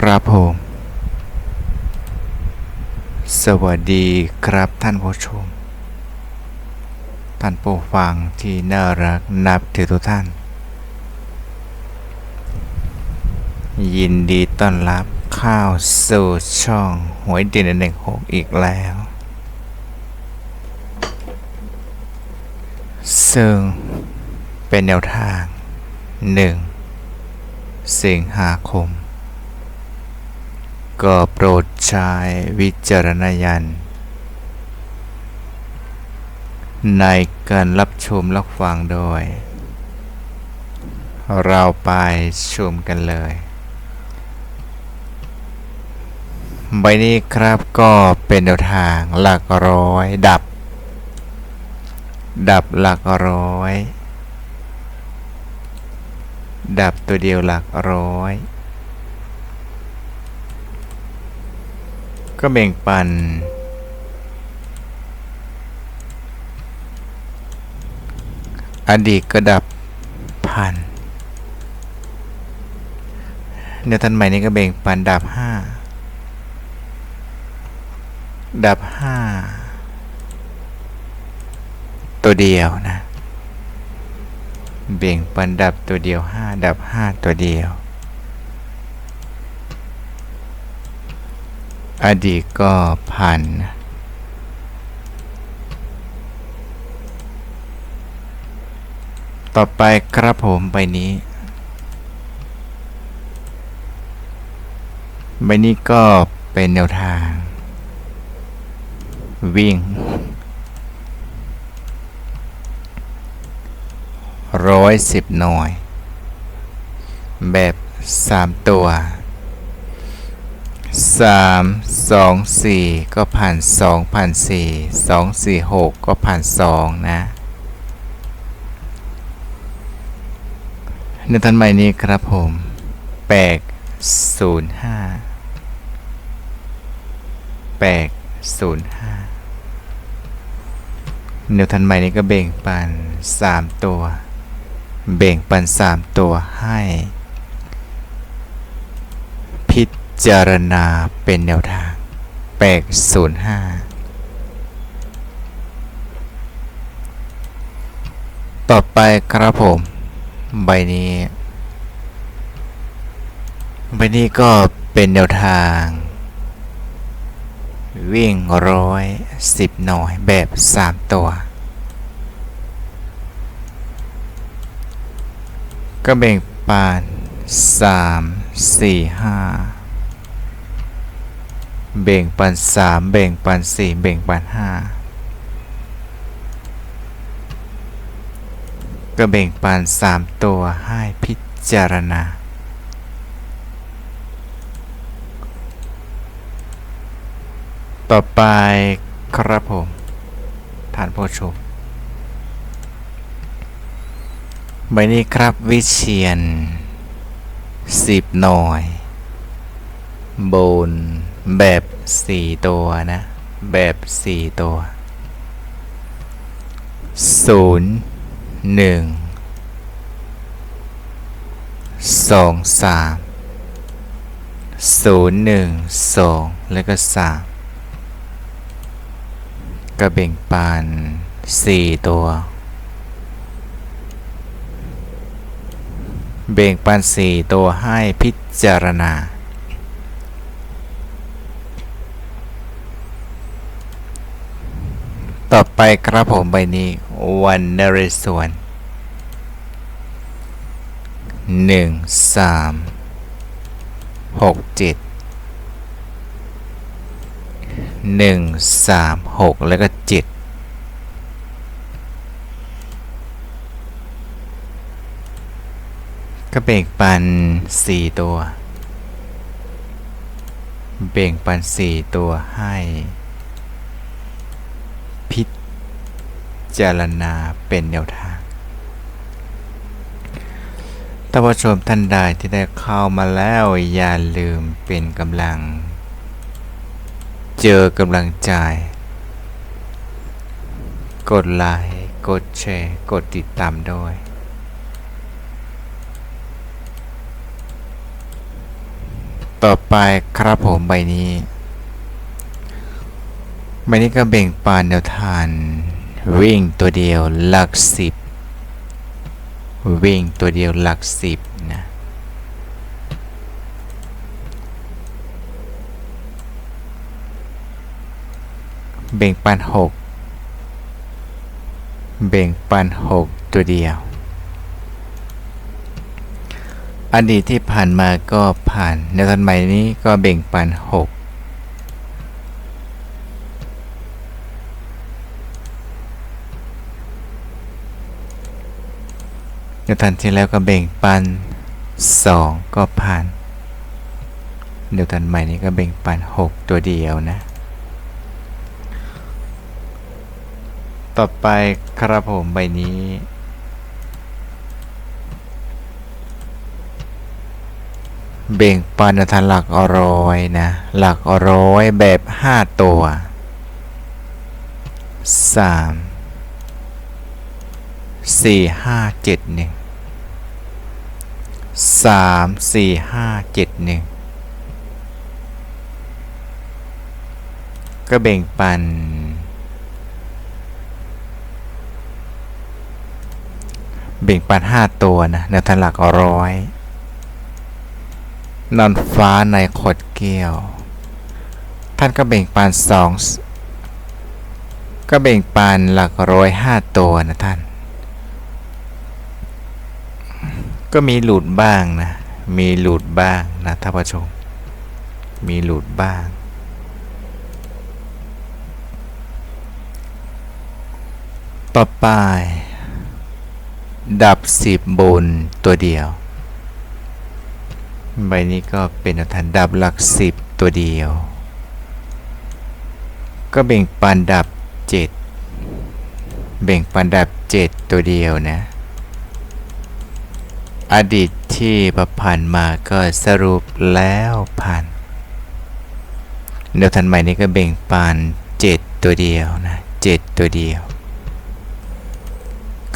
ครับผม สวัสดีครับท่านผู้ชม ท่านผู้ฟังที่น่ารักนับถือทุกท่าน ยินดีต้อนรับเข้าสู่ช่องหวยเด่นหนึ่งหกอีกแล้ว ซึ่งเป็นแนวทางหนึ่งสิงหาคม ก็โปรดใช้วิจารณญาณในการรับชมรับฟังโดย เราไปชมกันเลย ใบนี้ครับก็เป็นแนวทางหลักร้อย ดับ ดับหลักร้อย ดับตัวเดียวหลักร้อย ก็แบ่งปัน อดีตก็ดับพันเดี๋ยวทันใหม่นี้ก็แบ่งปันดับห้าดับห้าตัวเดียวนะ เบ่งปันดับตัวเดียวห้าดับห้าตัวเดียว อดีตก็พันต่อไปครับผมใบนี้ ใบนี้ก็เป็นแนวทาง วิ่งร้อยสิบหน่วย แบบสามตัว สามสองสี่ก็ผ่านสองผ่านสี่สองสี่หกก็ผ่านสองนะในทันใหม่นี้ครับผมแปดศูนย์ห้าแปดศูนย์ห้าเดี๋ยวทันใหม่นี้ก็เบ่งปันสามตัว เบ่งปันสามตัวให้ พิ จารณาเป็นแนวทางแปดศูนย์ห้าต่อไปครับผม ใบนี้ ใบนี้ก็เป็นแนวทาง วิ่งร้อยสิบหน่อยแบบสามตัว ก็แบ่งปานสามสี่ห้า แบ่งปันสามแบ่งปันสี่แบ่งปันห้าก็แบ่งปันสามตัวให้พิจารณา ต่อไปครับผมทานผู้ชมใบนี้ครับวิเชียนสิบหน่อย บน แบบสี่ตัวนะ แบบสี่ตัวศูนย์หนึ่งสองสามศูนย์หนึ่งสองแล้วก็สามก็แบ่งปันสี่ตัว เบ่งปันสี่ตัวให้พิจารณา ต่อไปครับผมใบนี้วันนเรศวรหนึ่งสามหกเจ็ดหนึ่งสามหกแล้วก็เจ็ดก็เบ่งปันสี่ตัว เบ่งปันสี่ตัวให้ พิ จารณาเป็นแนวทางท่านผู้ชมท่านใดที่ได้เข้ามาแล้วอย่าลืมเป็นกำลัง เจอกำลังใจ กดไลค์กดแชร์ กดติดตามด้วยต่อไปครับผมใบนี้ ใบนี้ก็เบ่งปานแนวทาน วิ่งตัวเดียวหลักสิบวิ่งตัวเดียวหลักสิบนะเบ่งปันหกเบ่งปันหกตัวเดียว อดีตที่ผ่านมาก็ผ่านในตอนใหม่นี้ก็เบ่งปันหก ในทันที่แล้วก็เบ่งปันสองก็ผ่าน เดี๋ยวทันใหม่นี้ก็เบ่งปันหกตัวเดียวนะ ต่อไปครับผมใบนี้เบ่งปันทันหลักร้อยนะ หลักร้อยแบบห้าตัวสาม สี่ห้าเจ็ดหนึ่งสามสี่ห้าเจ็ดหนึ่งก็เบ่งปันเบ่งปันห้าตัวนะแนวทางหลักร้อยนอนฟ้าในขดเกี้ยว ท่านก็เบ่งปันสองก็เบ่งปันหลักร้อยห้าตัวนะท่าน ก็มีหลุดบ้างนะ มีหลุดบ้างนะท่านผู้ชม มีหลุดบ้าง ต่อไป ดับสิบบนตัวเดียว ใบนี้ก็เป็นอัฐานดับหลักสิบตัวเดียว ก็เบ่งปันดับเจ็ด เบ่งปันดับเจ็ดตัวเดียวนะ อดีตที่ประพันธ์มาก็สรุปแล้วผ่านเดี๋ยวทันใหม่นี้ก็เบ่งปันเจ็ดตัวเดียวนะเจ็ดตัวเดียว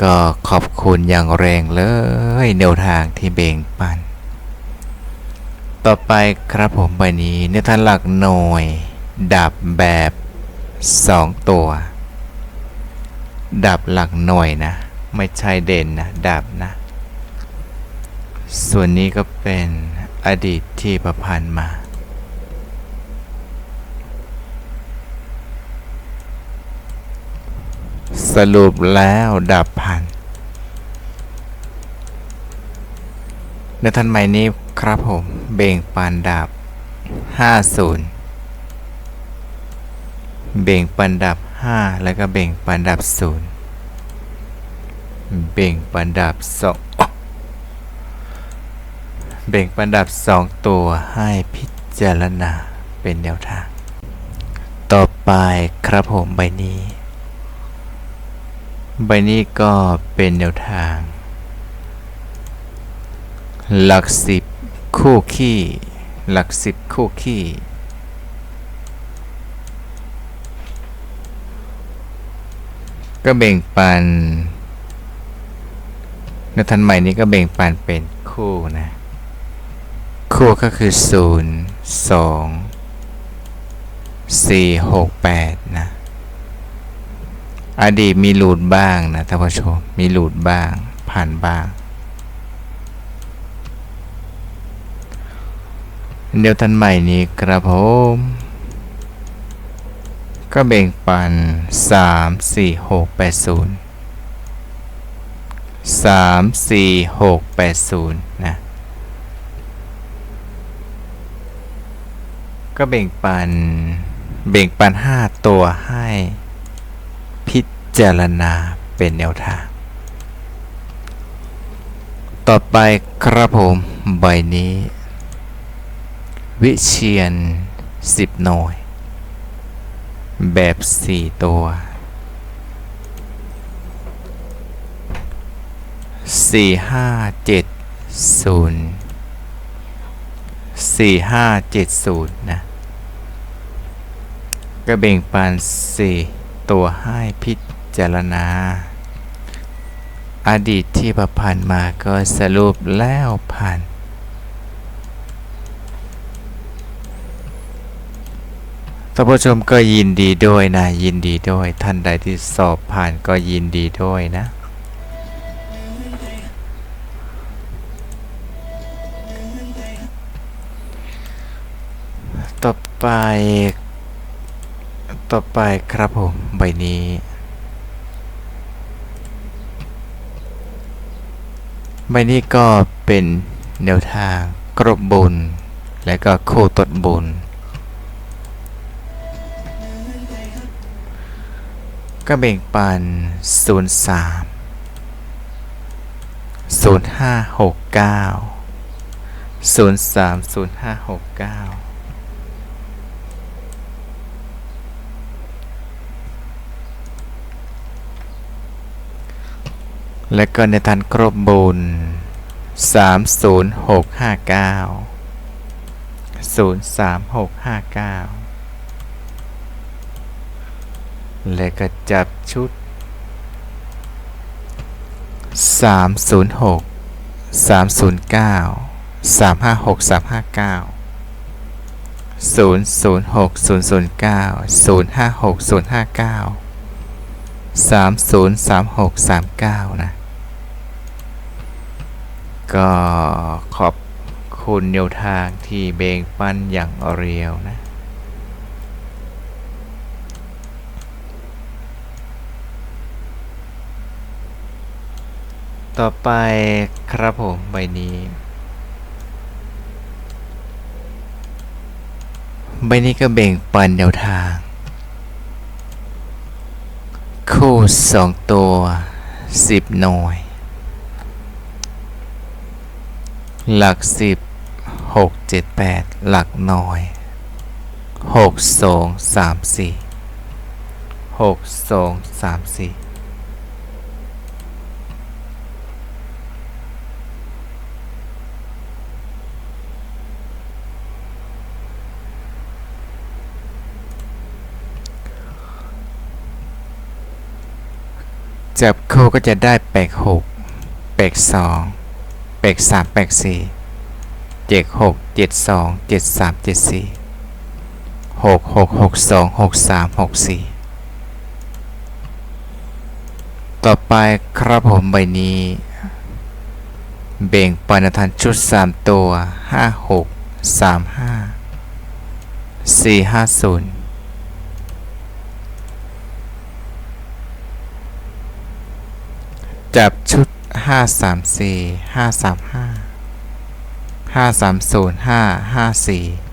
ก็ขอบคุณอย่างแรงเลยแนวทางที่เบ่งปัน ต่อไปครับผมใบนี้เนื้อทานหลักหน่วย ดับแบบ 2 ตัว ดับหลักหน่วยนะ ไม่ใช่เด่นนะ ดับนะ ส่วนนี้ก็เป็นอดีตที่ประพันธ์มา สรุปแล้วดับพันในทันใหม่นี้ครับผม เบ่งปานดับ 50 เบ่งปันดับ 5 แล้วก็เบ่งปันดับ 0 เบ่งปันดับ2 เบ่งปันดับ 2 ตัวให้พิจารณาเป็นแนวทาง ต่อไปครับผมใบนี้ ใบนี้ก็เป็นแนวทาง หลักสิบคู่ขี้ หลักสิบคู่ขี้ก็เบ่งปันในทันใหม่นี้ก็เบ่งปันเป็นคู่นะ คู่ก็คือ 0 2 4 6 8 นะ อดีตมีหลุดบ้างนะท่านผู้ชม มีหลุดบ้าง ผ่านบ้าง เดี๋ยวทันใหม่นี้กระผม ก็เบ่งปัน 3 4 6 8 0 3 4 6 8 0 นะ ก็เบ่งปันเบ่งปัน5ตัวให้พิจารณาเป็นแนวทาง ต่อไปครับผมใบนี้ วิเชียน10หน่วย แบบ4ตัวสี่ห้าเจ็ดศูนย์สี่ห้าเจ็ดศูนย์นะ ก็เบ่งปันสี่ตัวให้พิจารณา อดีตที่ประพันธ์มาก็สรุปแล้วผ่านท่านผู้ชมก็ยินดีด้วยนะ ยินดีด้วยท่านใดที่สอบผ่านก็ยินดีด้วยนะต่อไป ต่อไปครับผม ใบนี้ ใบนี้ก็เป็นแนวทางกรบบุญและก็โคตดบุญก็แบ่งปัน 0 3 0569 03 0569 6 9 0 3 0 5 6 9 และก็ในทันครบบุญ30659 03659 และก็จับชุด 306 309 356 359 006 009 056 059 303639 นะ ก็ขอบคุณแนวทางที่เบงปันอย่างเรียวนะ ต่อไปครับผมใบนี้ ใบนี้ก็เบ่งปันแนวทาง คู่สองตัวสิบหน่วย หลักสิบหกเจ็ดแปดหลักหน่วยหกสองสามสี่หกสองสามสี่จับคู่ก็จะได้แปกหกแปกสอง แปกสามแปกสี่เจ็ดหกเจ็ดสองเจ็ดสามเจ็ดสี่หกหกหกสองหกสามหกสี่ต่อไปครับผมใบนี้ เบ่งปานทันชุดสามตัวห้าหกสามห้าสี่ห้าศูนย์จับชุด 5 3 4 5 3 5 5 3 0 5 5 4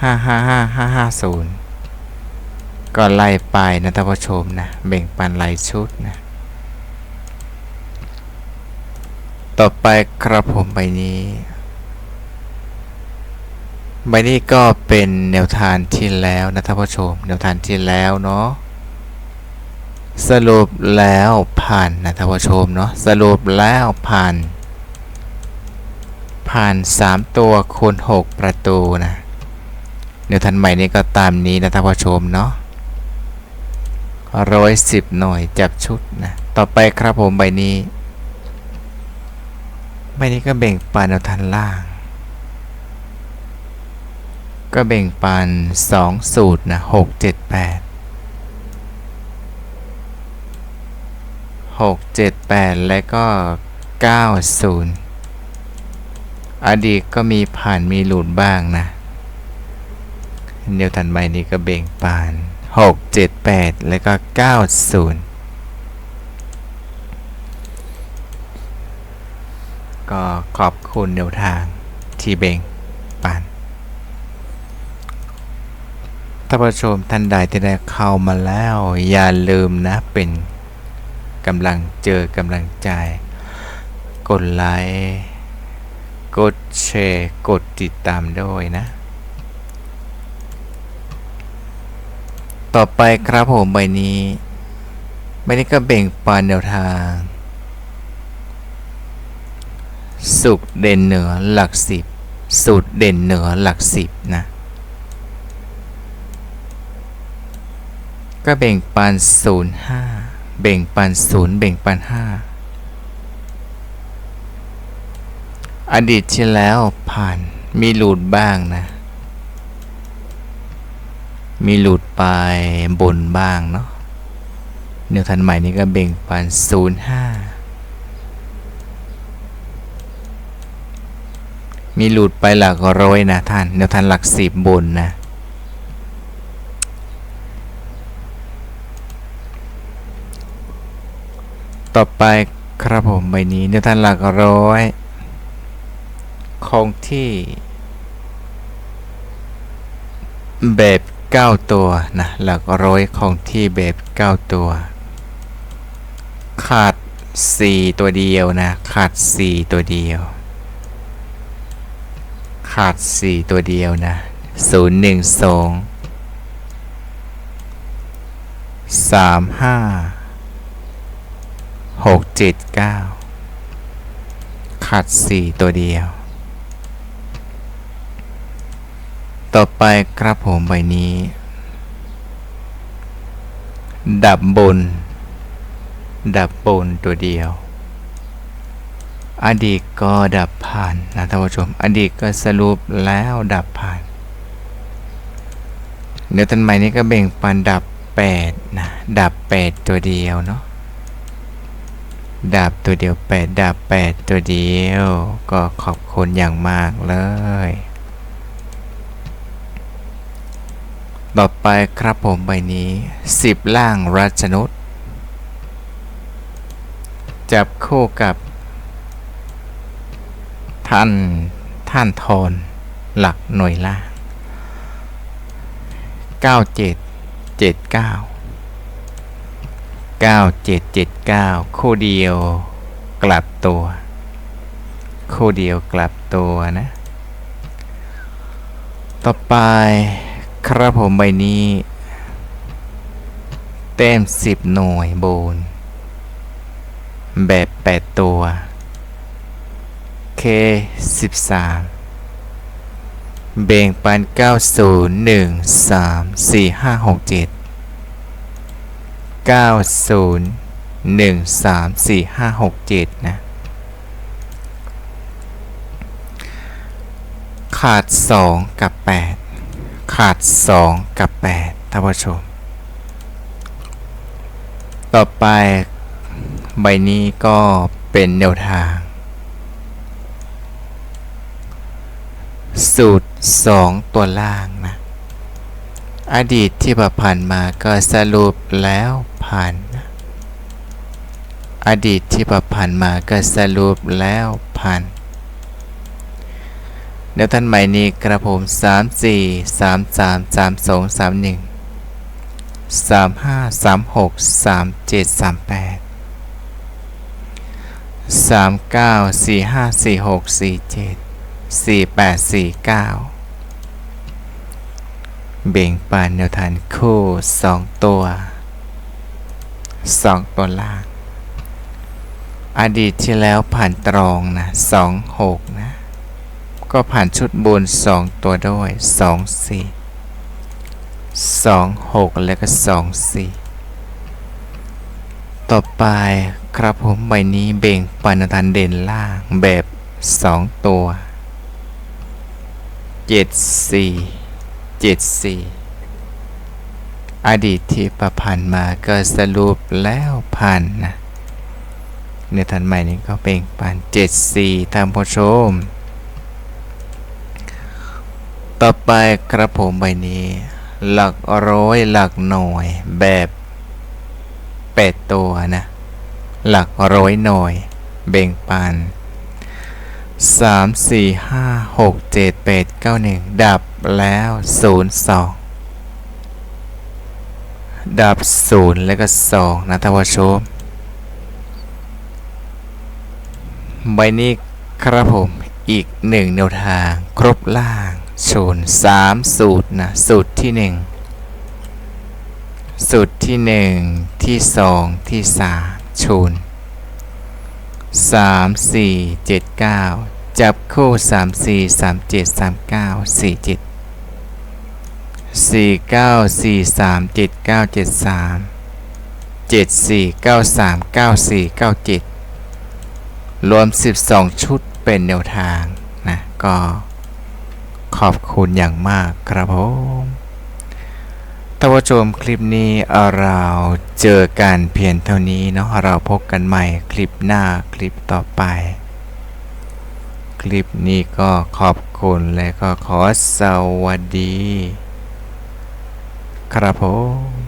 5 5 5 5 5 0ก็ไล่ไปนะท่านผู้ชมนะแบ่งปันไล่ชุดนะต่อไปครับผมใบนี้ใบนี้ก็เป็นแนวทางที่แล้วนะท่านผู้ชม แนวทางที่แล้วเนาะ สรุปแล้วผ่านนะท่านผู้ชมเนาะสรุปแล้วผ่าน ผ่าน 3 ตัวคูณ6ประตูนะเดี๋ยวทันใหม่นี้ก็ตามนี้นะท่านผู้ชมเนาะร้อยสิบหน่วยจับชุดนะต่อไปครับผมใบนี้ใบนี้ก็แบ่งปันเอาทันล่าง ก็แบ่งปัน2สูตรนะ6 7 8 หกเจ็ดแปดและก็เก้าศูนย์อดีตก็มีผ่านมีหลุดบ้างนะ เดี๋ยวทันใบนี้ก็เบ่งปานหกเจ็ดแปดและก็เก้าศูนย์ก็ขอบคุณแนวทางที่เบ่งปานท่านผู้ชมท่านใดที่ได้เข้ามาแล้ว อย่าลืมนะเป็น กำลังเจอกำลังใจ กดไลค์กดแชร์กดติดตามด้วยนะ ต่อไปครับผมใบนี้ใบนี้ก็เบ่งปานแนวทาง สุดเด่นเหนือหลักสิบสุดเด่นเหนือหลักสิบนะก็เบ่งปานศูนย์ห้า เบ่งปันศูนย์เบ่งปันห้าอดีตที่แล้วผ่านมีหลุดบ้างนะ มีหลุดไปบนบ้างเนาะเนื้อทันใหม่นี้ก็เบ่งปันศูนย์ห้ามีหลุดไปหลักร้อยนะท่านเนื้อทันหลักสิบบนนะ ต่อไปครับผมใบนี้แนวทันหลักร้อย คงที่ แบบ9ตัวนะหลักร้อยคงที่แบบ9ตัว ขาด 4 ตัวเดียวนะ ขาด 4 ตัวเดียว ขาด 4 ตัวเดียวนะ 0 1 2 3 5 6 7 9ขาด4ตัวเดียว ต่อไปครับผมใบนี้ ดับบน ดับบนตัวเดียว อดีตก็ดับผ่านนะท่านผู้ชม อดีตก็สรุปแล้วดับผ่าน เดี๋ยวตันใหม่นี้ก็เบ่งปันดับ8นะดับ 8 ตัวเดียวเนาะ ดับตัวเดียว8ดับ8ตัวเดียว ก็ขอบคุณอย่างมากเลย ต่อไปครับผมใบนี้10ล่างรัชนุษจับคู่กับ ท่านท่านทอนหลักหน่วยล่าง97 79 9779 คู่เดียวกลับตัว คู่เดียวกลับตัวนะ ต่อไปครับผมใบนี้ เต็ม 10 หน่วยโบน แบบ 8 ตัว K 13เบ่งปัน 90 1 3 4 5 6 7 90 1 3 4 5 6 7 นะ ขาด 2 กับ 8 ขาด 2 กับ 8ท่านผู้ชม ต่อไปใบนี้ก็เป็นแนวทาง สูตร 2 ตัวล่างนะ อดีตที่ผ่านมาก็สรุปแล้วผ่าน อดีตที่ผ่านมาก็สรุปแล้วผ่านเดี๋ยวท่านใหม่นี้กระผม3 4 3 3 3 2 3 1 3 5 3 6 3 7 3 8 3 9 4 5 4 6 4 7 4 8 4 9เเบ่งปานแนวทานคู่สองตัวสองตัวล่าง อดีตที่แล้วผ่านตรองนะสองหกนะ ก็ผ่านชุดบนสองตัวด้วยสองสี่สองหกแล้วก็สองสี่ต่อไปครับผมใบนี้เบ่งปานแนวทานเด่นล่างแบบสองตัวเจ็ดสี่ จ็ดสี่อดีตที่ประพันธ์มาก็สรุปแล้วผ่านนะในทันใหม่นี้ก็เป็นผ่านเจ็ดสี่ตามผู้ชม ต่อไปกระผมใบนี้ หลักร้อยหลักหน่วยแบบแปดตัวนะ หลักร้อยหน่วย เบ่งปัน สามสี่ห้าหกเจ็ดแปดเก้าหนึ่งดับแล้วศูนย์สองดับศูนย์แล้วก็สองนะท่านผู้ชมใบนี้ครับผมอีกหนึ่งแนวทาง ครบล่างศูนสามสูตรนะสูตรที่หนึ่งสูตรที่หนึ่งที่สองที่สามชูน สามสี่เจ็ดเก้าจับคู่สามสี่สามเจ็ดสามเก้าสี่เจ็ดสี่เก้าสี่สามเจ็ดเก้าเจ็ดสามเจ็ดสี่เก้าสามเก้าสี่เก้าเจ็ดรวมสิบสองชุดเป็นแนวทางนะก็ขอบคุณอย่างมากครับผม ท่านผู้ชมคลิปนี้เราเจอกันเพียงเท่านี้เนาะเราพบกันใหม่คลิปหน้าคลิปต่อไป คลิปนี้ก็ขอบคุณและก็ขอสวัสดี ครับผม